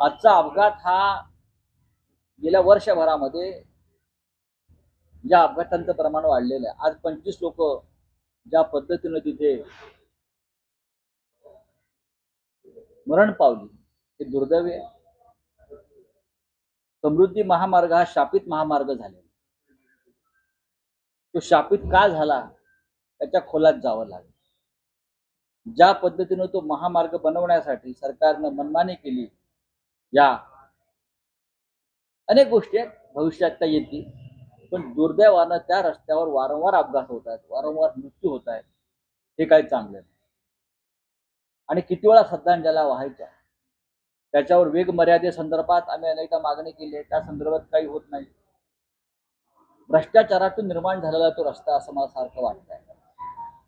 आजचा अपघात हा गेल्या वर्षभरामध्ये ज्या अपघातांचं प्रमाण वाढलेलं आहे. आज पंचवीस लोक ज्या पद्धतीनं तिथे मरण पावली हे दुर्दैवी आहे. समृद्धी महामार्ग हा शापित महामार्ग झालेला तो शापित का झाला? त्याच्या खोलात जावं लागेल. ज्या पद्धतीनं तो महामार्ग बनवण्यासाठी सरकारनं मनमानी केली या. अनेक गोष्टी आहेत भविष्यात त्या येतील पण दुर्दैवानं त्या रस्त्यावर वारंवार अपघात होत आहेत वारंवार मृत्यू होत आहेत. हे काही चांगलं नाही. आणि किती वेळा श्रद्धांजल्या व्हायच्या? त्याच्यावर वेग मर्यादेसंदर्भात आम्ही अनेकदा मागणी केली आहे त्या संदर्भात काही होत नाही. भ्रष्टाचारातून निर्माण झालेला तो रस्ता असं मला सारखं वाटतंय.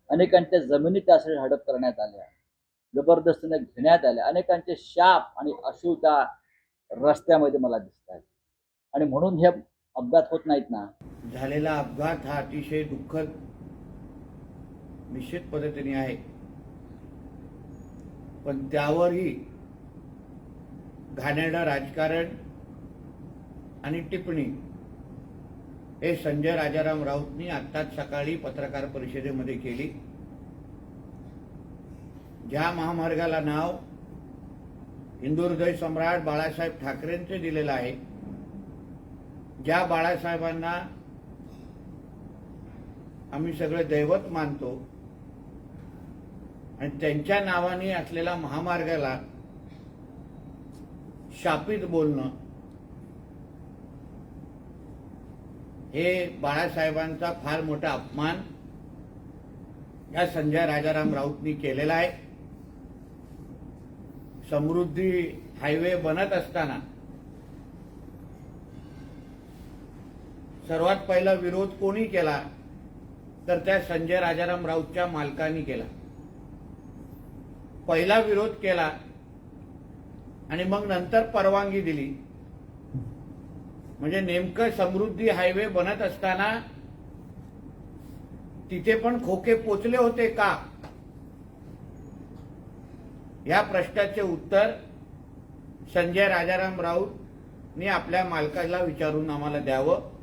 अनेकांच्या जमिनी त्यासाठी हडप करण्यात आल्या जबरदस्तीने घेण्यात आल्या अनेकांचे शाप आणि अशुता रस्त्यामध्ये मला दिसत आहेत. आणि म्हणून हे अपघात होत नाहीत ना. झालेला अपघात हा अतिशय दुःखद निश्चित पद्धतीने आहे. पण त्यावरही घाणेरडं राजकारण आणि टिप्पणी हे संजय राजाराम राऊतनी आत्ताच सकाळी पत्रकार परिषदेमध्ये केली. ज्या महामार्गाला नाव हिंदुहृदय सम्राट बाळासाहेब ठाकरेंचे दिलेलं आहे ज्या बाळासाहेबांना आम्ही सगळे दैवत मानतो आणि त्यांच्या नावाने असलेल्या महामार्गाला शापित बोलणं हे बाळासाहेबांचा फार मोठा अपमान या संजय राजाराम राऊतनी केलेला आहे. समृद्धी हायवे बनत असताना सर्वात पहिला विरोध कोणी केला? तर त्या संजय राजाराम राऊतच्या मालकांनी केला. पहिला विरोध केला आणि मग नंतर परवानगी दिली. म्हणजे नेमकं समृद्धी हायवे बनत असताना तिथे पण खोके पोचले होते का? या प्रश्नाचे उत्तर संजय राजाराम राऊतनी आपल्या मालकाला विचारून आम्हाला द्यावं.